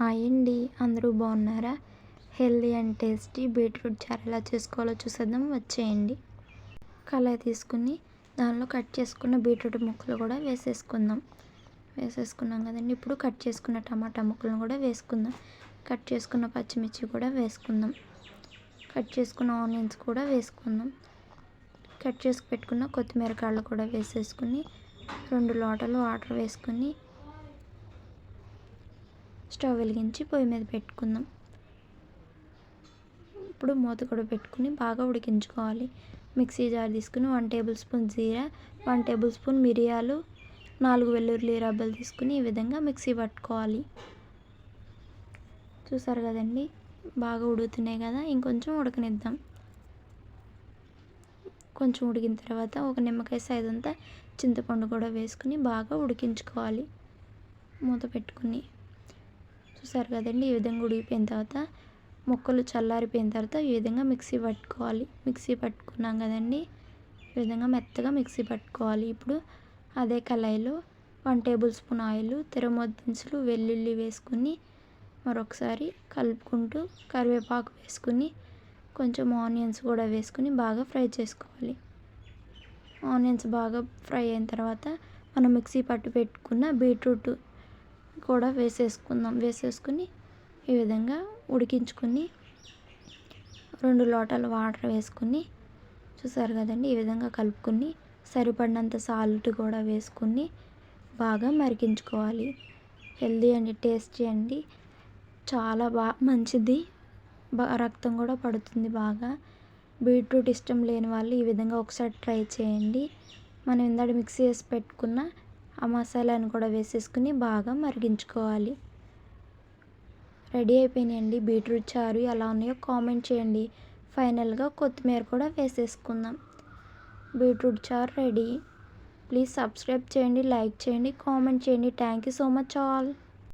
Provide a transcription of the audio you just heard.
Hi అండి. అందరూ బాగున్నారా? హెల్దీ అండ్ టేస్టీ బీట్రూట్ చారు ఎలా చేసుకోవాలో చూసేద్దాం. వచ్చేయండి. కళాయి తీసుకుని దానిలో కట్ చేసుకున్న బీట్రూట్ ముక్కలు కూడా వేసేసుకుందాం. వేసేసుకున్నాం కదండి. ఇప్పుడు కట్ చేసుకున్న టమాటా ముక్కలను కూడా వేసుకుందాం. కట్ చేసుకున్న పచ్చిమిర్చి కూడా వేసుకుందాం. కట్ చేసుకున్న ఆనియన్స్ కూడా వేసుకుందాం. కట్ చేసి పెట్టుకున్న కొత్తిమీర కాళ్ళు కూడా వేసేసుకుని రెండు లోటలు వాటర్ వేసుకుని స్టవ్ వెలిగించి పొయ్యి మీద పెట్టుకుందాం. ఇప్పుడు మూత కూడా పెట్టుకుని బాగా ఉడికించుకోవాలి. మిక్సీ జార్ తీసుకుని one tablespoon jeera one tablespoon మిరియాలు నాలుగు వెల్లుల్లి రబ్బలు తీసుకుని ఈ విధంగా మిక్సీ పట్టుకోవాలి. చూసారు కదండి? బాగా ఉడుకుతున్నాయి కదా ఇంకొంచెం ఉడకనిద్దాం. కొంచెం ఉడికిన తర్వాత ఒక నిమ్మకాయ సైజ్ అంతా చింతపండు కూడా వేసుకుని బాగా ఉడికించుకోవాలి. మూత పెట్టుకుని చూసారు కదండి ఈ విధంగా ఉడికిపోయిన తర్వాత ముక్కలు చల్లారిపోయిన తర్వాత ఈ విధంగా మిక్సీ పట్టుకోవాలి. మిక్సీ పట్టుకున్నాం కదండి ఈ విధంగా మెత్తగా మిక్సీ పట్టుకోవాలి. ఇప్పుడు అదే కళాయిలో వన్ టేబుల్ స్పూన్ ఆయిల్ తిరమొద్దు వెల్లుల్లి వేసుకుని మరొకసారి కలుపుకుంటూ కరివేపాకు వేసుకుని కొంచెం ఆనియన్స్ కూడా వేసుకుని బాగా ఫ్రై చేసుకోవాలి. ఆనియన్స్ బాగా ఫ్రై అయిన తర్వాత మనం మిక్సీ పట్టు పెట్టుకున్న బీట్రూట్ కూడా వేసేసుకుందాం. వేసేసుకుని ఈ విధంగా ఉడికించుకుని రెండు లోటాలు వాటర్ వేసుకుని చూసారు కదండి? ఈ విధంగా కలుపుకుని సరిపడినంత సాల్ట్ కూడా వేసుకుని బాగా మరిగించుకోవాలి. హెల్దీ అండి టేస్టీ అండి. చాలా బాగా మంచిది. రక్తం కూడా పడుతుంది బాగా. బీట్రూట్ ఇష్టం లేని వాళ్ళు ఈ విధంగా ఒకసారి ట్రై చేయండి. మనం ఇందాక మిక్సీ వేసి పెట్టుకున్న ఆ మసాలాను కూడా వేసేసుకుని బాగా మరిగించుకోవాలి. రెడీ అయిపోయినాయండి. బీట్రూట్ చారు ఎలా ఉన్నాయో కామెంట్ చేయండి. ఫైనల్గా కొత్తిమీర కూడా వేసేసుకుందాం. బీట్రూట్ చారు రెడీ. ప్లీజ్ సబ్స్క్రైబ్ చేయండి లైక్ చేయండి కామెంట్ చేయండి. Thank you so much all.